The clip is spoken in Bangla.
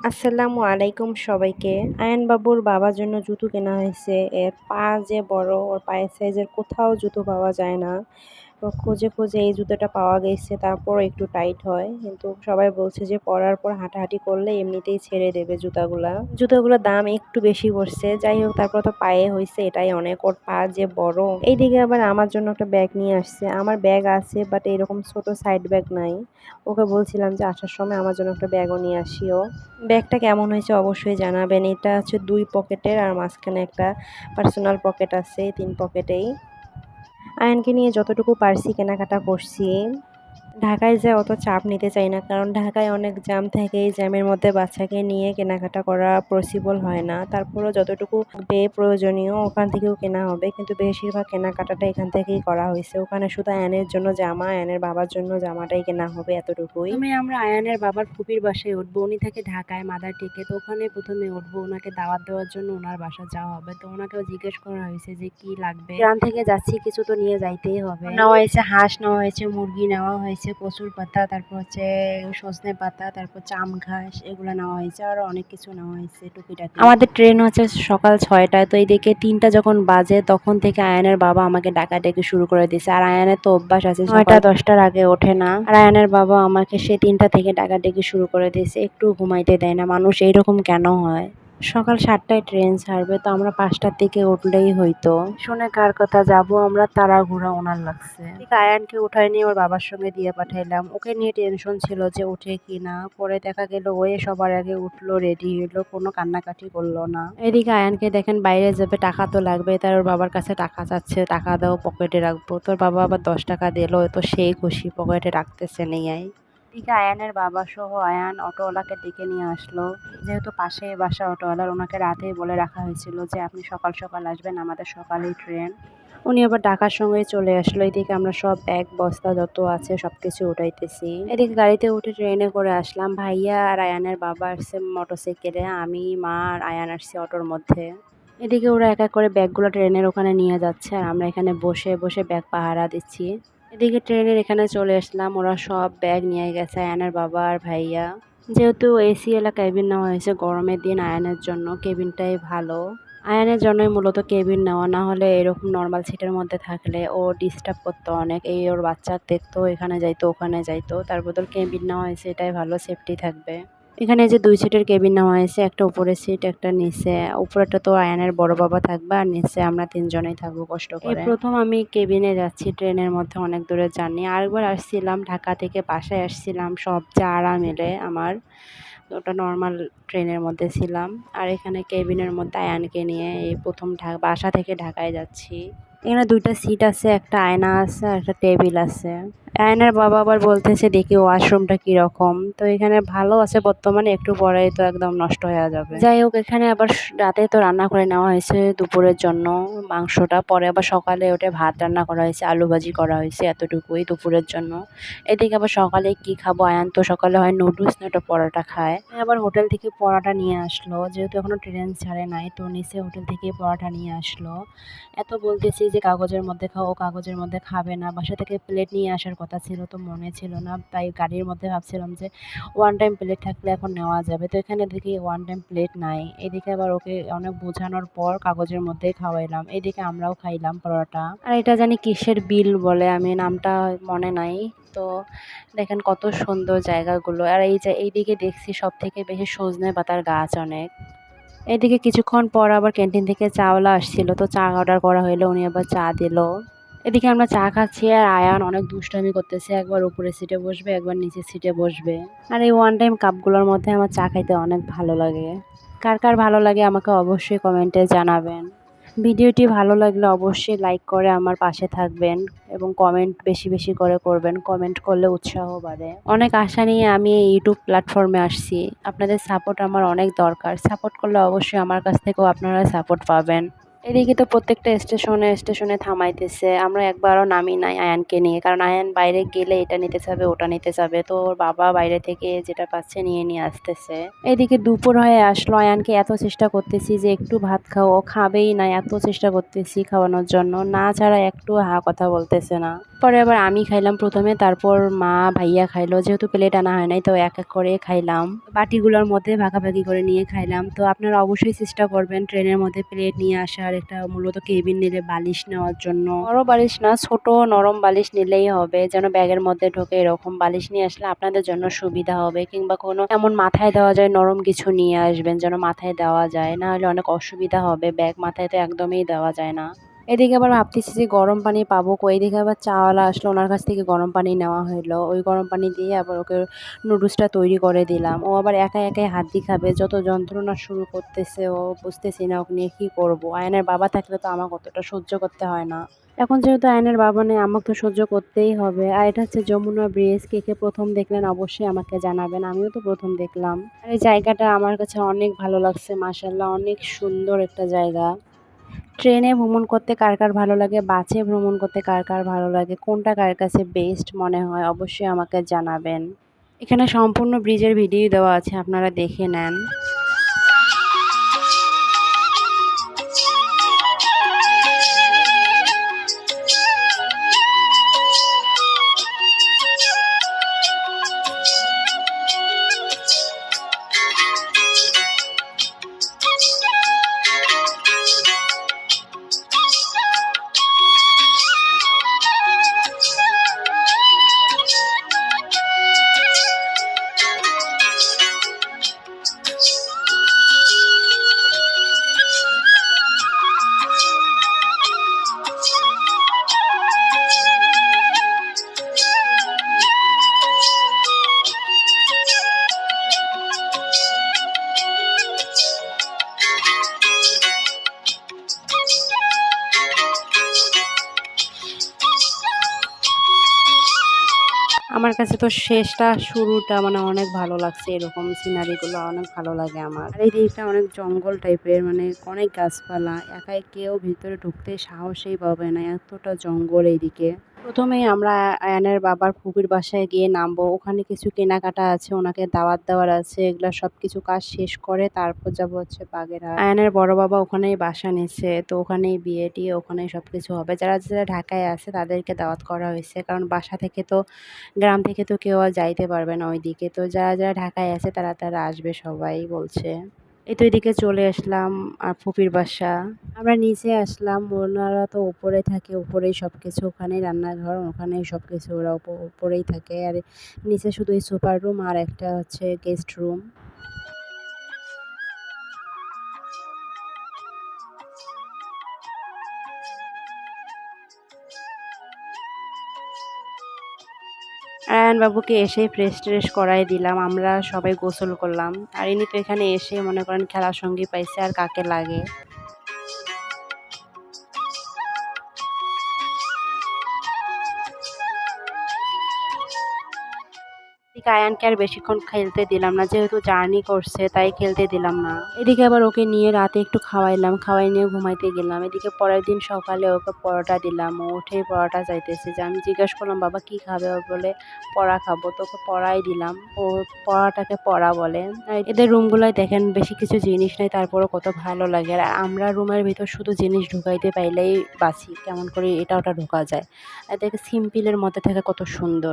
আসসালামু আলাইকুম সবাইকে। আয়নবাবুর বাবার জন্য জুতো কেনা হয়েছে। এর পা যে বড়, ওর পায়ের সাইজের কোথাও জুতো পাওয়া যায় না। খুঁজে খোঁজে এই জুতোটা পাওয়া গেছে, তারপর একটু টাইট হয়। কিন্তু সবাই বলছে যে পরার পর হাঁটাহাঁটি করলে এমনিতেই ছেড়ে দেবে জুতাগুলা। জুতোগুলোর দাম একটু বেশি পড়ছে, যাই হোক তারপর তো পায়ে হয়েছে এটাই অনেক। ওর পা যে বড়। এইদিকে আবার আমার জন্য একটা ব্যাগ নিয়ে আসছে। আমার ব্যাগ আছে বাট এরকম ছোট সাইড ব্যাগ নাই। ওকে বলছিলাম যে আসার সময় আমার জন্য একটা ব্যাগও নিয়ে আসিও। ব্যাগটা কেমন হয়েছে অবশ্যই জানাবেন। এটা হচ্ছে দুই পকেটের আর মাঝখানে একটা পার্সোনাল পকেট আছে, তিন পকেটেই আয়নকে নিয়ে যতটুকু পারছি কেনাকাটা করছি ঢাকায় যায় অত চাপ নিতে চাই না কারণ ঢাকায় অনেক জ্যাম থাকে এই জ্যামের মধ্যে বাচ্চাকে নিয়ে কেনাকাটা করা পসিবল হয় না। তারপরেও যতটুকু বে প্রয়োজনীয় ওখান থেকেও কেনা হবে কিন্তু বেশিরভাগ কেনাকাটাটা এখান থেকেই করা হয়েছে। ওখানে শুধু আয়নের জন্য জামা আয়নের বাবার জন্য জামাটাই কেনা হবে এতটুকুই। প্রথমে আমরা আয়ানের বাবার ফুপির বাসায় উঠবো উনি থাকে ঢাকায় মাদার টিকে তো ওখানে প্রথমে উঠবো ওনাকে দাওয়াত দেওয়ার জন্য ওনার বাসা যাওয়া হবে। তো ওনাকেও জিজ্ঞেস করা হয়েছে যে কি লাগবে। গ্রাম থেকে যাচ্ছি কিছু তো নিয়ে যাইতেই হবে। নেওয়া হয়েছে হাঁস নেওয়া হয়েছে মুরগি নেওয়া হয়েছে। কচুর পাতা তারপর হচ্ছে সজনে পাতা তারপর চাম ঘাস এগুলো নেওয়া হয়েছে আরও অনেক কিছু নেওয়া হয়েছে টুকিটাকি। আমাদের ট্রেন হচ্ছে সকাল ছয়টায় তো এইদিকে তিনটা যখন বাজে তখন থেকে আয়ানের বাবা আমাকে ডাকাডাকি শুরু করে দিয়েছে। আর আয়ানের তো অভ্যাস আছে ছয়টা দশটার আগে ওঠে না। আর আয়ানের বাবা আমাকে সে তিনটা থেকে ডাকাডাকি শুরু করে দিয়েছে একটু ঘুমাইতে দেয় না মানুষ এইরকম কেন হয়? সকাল সাতটায় ট্রেন ছাড়বে, তো আমরা পাঁচটার দিকে উঠলেই হইতো। শুনে কার কথা? যাব আমরা তাড়াহুড়া, ওনার লাগছে। আয়ানকে উঠাই নিয়ে ওর বাবার সঙ্গে দিয়ে পাঠাইলাম। ওকে নিয়ে টেনশন ছিল যে উঠে কি না। পরে দেখা গেল ওয়ে সবার আগে উঠল রেডি হইল, কোনো কান্নাকাটি করল না। এদিকে আয়ানকে দেখেন বাইরে যাবে, টাকা তো লাগবে তার ওর বাবার কাছে টাকা চাচ্ছে, টাকা দাও পকেটে রাখব। তোর বাবা আবার দশ টাকা দিল, তো সেই খুশি পকেটে রাখতেছে নেই এদিকে আয়ানের বাবা সহ আয়ান অটোওয়ালাকে ডেকে নিয়ে আসলো। যেহেতু পাশে বাসা অটোওয়ালার ওনাকে রাতেই বলে রাখা হয়েছিল যে, আপনি সকাল সকাল আসবেন, আমাদের সকালেই ট্রেন। উনি আবার ডাকার সঙ্গে চলে আসলো। এদিকে আমরা সব ব্যাগ বস্তা যত আছে সব কিছু উঠাইতেছি। এদিকে গাড়িতে উঠে ট্রেনে করে আসলাম। ভাইয়া আর আয়ানের বাবা আসছে মোটরসাইকেলে, আমি, মা আর আয়ান আসছে অটোর মধ্যে। এদিকে ওরা এক এক করে ব্যাগগুলো ট্রেনের ওখানে নিয়ে যাচ্ছে আর আমরা এখানে বসে বসে ব্যাগ পাহারা দিচ্ছি। এদিকে ট্রেনের এখানে চলে আসলাম। ওরা সব ব্যাগ নিয়ে গেছে আয়ানের বাবা আর ভাইয়া। যেহেতু এসি এলা কেবিন নেওয়া হয়েছে গরমের দিন আয়নের জন্য, কেবিনটাই ভালো। আয়নের জন্যই মূলত কেবিন নেওয়া, না হলে এরকম নর্মাল সিটের মধ্যে থাকলে ও ডিস্টার্ব করতো অনেক। এই ওর বাচ্চা দেখতো, এখানে যাইতো, ওখানে যাইতো, তার বদল কেবিন নেওয়া হয়েছে, এটাই ভালো সেফটি থাকবে। এখানে যে দুই সিটের কেবিন নেওয়া হয়েছে একটা উপরের সিট একটা নিচে। উপরেরটা তো আয়ানের বড় বাবা থাকবে আর নিচে আমরা তিনজনেই থাকব কষ্ট করে। প্রথম আমি কেবিনে যাচ্ছি ট্রেনের মধ্যে অনেক দূরে জার্নি। আরেকবার আসছিলাম ঢাকা থেকে বাসায় আসছিলাম সব যারা মিলে আমার ওটা নর্মাল ট্রেনের মধ্যে ছিলাম। আর এখানে কেবিনের মধ্যে আয়ানকে নিয়ে এই প্রথম ঢাকা বাসা থেকে ঢাকায় যাচ্ছি। এখানে দুইটা সিট আছে একটা আয়না আছে আর একটা টেবিল আছে। আয়নার বাবা আবার বলতেছে, দেখি ওয়াশরুমটা কীরকম? তো এখানে ভালো আছে বর্তমানে, একটু পরে তো একদম নষ্ট হয়ে যাবে। যাই হোক, এখানে আবার রাতে তো রান্না করে নেওয়া হয়েছে দুপুরের জন্য মাংসটা, পরে আবার সকালে ওঠে ভাত রান্না করা হয়েছে, আলু ভাজি করা হয়েছে এতটুকুই দুপুরের জন্য। এদিকে আবার সকালে কি খাব? আয়ান তো সকালে হয় নুডলস না একটা পরোটা খায়। আবার হোটেল থেকে পরোটা নিয়ে আসলো, যেহেতু এখনও ট্রেন ছাড়ে নাই, তো নিচে হোটেল থেকে পরোটা নিয়ে আসলো। এত বলতেছি যে কাগজের মধ্যে খাও, ও কাগজের মধ্যে খাবে না, বাসা থেকে প্লেট নিয়ে আসার কথা ছিল তো মনে ছিল না। তাই গাড়ির মধ্যে ভাবছিলাম যে ওয়ান টাইম প্লেট থাকলে এখন নেওয়া যাবে। তো এখানে দেখি ওয়ান টাইম প্লেট নাই। এদিকে আবার ওকে অনেক বোঝানোর পর কাগজের মধ্যেই খাওয়াইলাম। এদিকে আমরাও খাইলাম পরোটা আর এটা জানি কিসের বিল বলে, আমি নামটা মনে নাই। তো দেখেন কত সুন্দর জায়গাগুলো। আর এই যে এইদিকে দেখছি সব থেকে বেশি সজনে পাতার গাছ অনেক। এদিকে কিছুক্ষণ পর আবার ক্যান্টিন থেকে চাওলা আসছিল। তো চা অর্ডার করা হইল, উনি আবার চা দিল। এদিকে আমরা চা খাচ্ছি আর আয়ান অনেক দুষ্টামি করতেছে। একবার উপরে সিটে বসবে, একবার নিচের সিটে বসবে। আর এই ওয়ান টাইম কাপগুলোর মধ্যে আমার চা খাইতে অনেক ভালো লাগে। কার কার ভালো লাগে আমাকে অবশ্যই কমেন্টে জানাবেন। ভিডিওটি ভালো লাগলে অবশ্যই লাইক করে আমার পাশে থাকবেন এবং কমেন্ট বেশি বেশি করে করবেন। কমেন্ট করলে উৎসাহ বাড়ে। অনেক আশা নিয়ে আমি এই ইউটিউব প্ল্যাটফর্মে আসছি। আপনাদের সাপোর্ট আমার অনেক দরকার। সাপোর্ট করলে অবশ্যই আমার কাছ থেকেও আপনারা সাপোর্ট পাবেন। এদিকে তো প্রত্যেকটা স্টেশনে স্টেশনে থামাইতেছে। আমরা একবারও নামি নাই আয়ানকে নিয়ে। কারণ আয়ান বাইরে গেলে এটা নিতে যাবে ওটা নিতে যাবে তো ওর বাবা বাইরে থেকে যেটা পাচ্ছে নিয়ে নিয়ে আসতেছে। এদিকে দুপুর হয়ে আসলো আয়ানকে। এত চেষ্টা করতেছি যে একটু ভাত খাও। ও খাবেই না, এত চেষ্টা করতেছি খাওয়ানোর জন্য। না ছাড়া একটু হা কথা বলতেছে না। পরে আবার আমি খাইলাম প্রথমে, তারপর মা ভাইয়া খাইলো। যেহেতু প্লেট আনা হয় নাই, তো এক এক করে খাইলাম। বাটিগুলোর মধ্যে ভাগাভাগি করে নিয়ে খাইলাম। তো আপনারা অবশ্যই চেষ্টা করবেন ট্রেনের মধ্যে প্লেট নিয়ে আসার। একটা মূলত কেবিন নিলে বালিশ নেওয়ার জন্য। বড় বালিশ না, ছোট নরম বালিশ নিলেই হবে। যেন ব্যাগের মধ্যে ঢোকে এরকম বালিশ নিয়ে আসলে আপনাদের জন্য সুবিধা হবে। কিংবা কোনো এমন মাথায় দেওয়া যায়, নরম কিছু নিয়ে আসবেন যেন মাথায় দেওয়া যায়। না হলে অনেক অসুবিধা হবে, ব্যাগ মাথায় তো একদমই দেওয়া যায় না। এদিকে আবার ভাবতেছি যে গরম পানি পাবো কই? এদিকে আবার চাওয়ালা আসলো, ওনার কাছ থেকে গরম পানি নেওয়া হলো ওই গরম পানি দিয়ে আবার ওকে নুডলসটা তৈরি করে দিলাম। ও আবার একা একাই হাত দিয়ে খাবে, যত যন্ত্রণা শুরু করতেছে ও বুঝতেছি না ওকে নিয়ে কী করব। আয়নের বাবা থাকলে তো আমাকে অতটা সহ্য করতে হয় না। এখন যেহেতু আয়নের বাবা নেই, আমাকে তো সহ্য করতেই হবে। আর এটা হচ্ছে যমুনা ব্রিজ কে কে প্রথম দেখলেন অবশ্যই আমাকে জানাবেন, আমিও তো প্রথম দেখলাম। আর এই জায়গাটা আমার কাছে অনেক ভালো লাগছে মাসাল্লাহ অনেক সুন্দর একটা জায়গা। ট্রেনে ভ্রমণ করতে কার কার ভালো লাগে? বাসে ভ্রমণ করতে কার কার ভালো লাগে? কোনটা কার কাছে বেস্ট মনে হয়? অবশ্যই আমাকে জানাবেন। এখানে সম্পূর্ণ ব্রিজের ভিডিও দেওয়া আছে, আপনারা দেখে নেন। আমার কাছে তো শেষটা, শুরুটা মানে অনেক ভালো লাগছে। এরকম সিনারিগুলো অনেক ভালো লাগে আমার। আর এই দিকটা অনেক জঙ্গল টাইপের মানে অনেক গাছপালা। একাই কেউ ভিতরে ঢুকতে সাহসেই পাবে না। এতটা জঙ্গল এইদিকে। প্রথমেই আমরা আয়ানের বাবার ফুপির বাসায় গিয়ে নামবো। ওখানে কিছু কেনাকাটা আছে, ওনাকে দাওয়াত দেওয়ার আছে, এগুলো সব কিছু কাজ শেষ করে তারপর যাব হচ্ছে বাগেরহাট। আয়ানের বড় বাবা ওখানেই বাসা নিচ্ছে তো ওখানেই বিয়ে টিয়ে ওখানেই সব কিছু হবে। যারা যারা ঢাকায় আছে তাদেরকে দাওয়াত করা হয়েছে, কারণ বাসা থেকে তো, গ্রাম থেকে তো কেউ আর যাইতে পারবে না ওইদিকে। তো যারা যারা ঢাকায় আছে তারা তারা আসবে সবাই বলছে। এই তো এদিকে চলে আসলাম, আর ফুপির বাসা। আমরা নিচে আসলাম, ওনারা তো উপরে থাকে, উপরেই সব কিছু ওখানে রান্নাঘর ওখানে সব কিছু ওরা উপরেই থাকে। আর নিচে শুধু এই সুপার রুম আর একটা হচ্ছে গেস্ট রুম। আয়ান বাবুকে এসে ফ্রেশ ট্রেশ করাই দিলাম, আমরা সবাই গোসল করলাম। আর ইনি তো এখানে এসে মনে করেন খেলার সঙ্গী পাইছে আর কাকে লাগে। এদিকে আয়ানকে আর বেশিক্ষণ খেলতে দিলাম না, যেহেতু জার্নি করছে, তাই খেলতে দিলাম না। এদিকে আবার ওকে নিয়ে রাতে একটু খাওয়াইলাম, খাওয়াই নিয়ে ঘুমাইতে গেলাম। এদিকে পরের দিন সকালে ওকে পরোটা দিলাম, ও উঠে পরোটা চাইতেছে যে, আমি জিজ্ঞাসা করলাম, বাবা কি খাবে? ও বলে, পড়া খাব। তো ওকে পড়াই দিলাম, ও পড়াটাকে পড়া বলে। এদের রুমগুলোয় দেখেন বেশি কিছু জিনিস নেই, তারপরও কত ভালো লাগে। আর আমরা রুমের ভিতর শুধু জিনিস ঢুকাইতে পাইলেই বাঁচি, কেমন করে এটা ওটা ঢোকা যায়। আর দেখে সিম্পলের মধ্যে থাকে কত সুন্দর।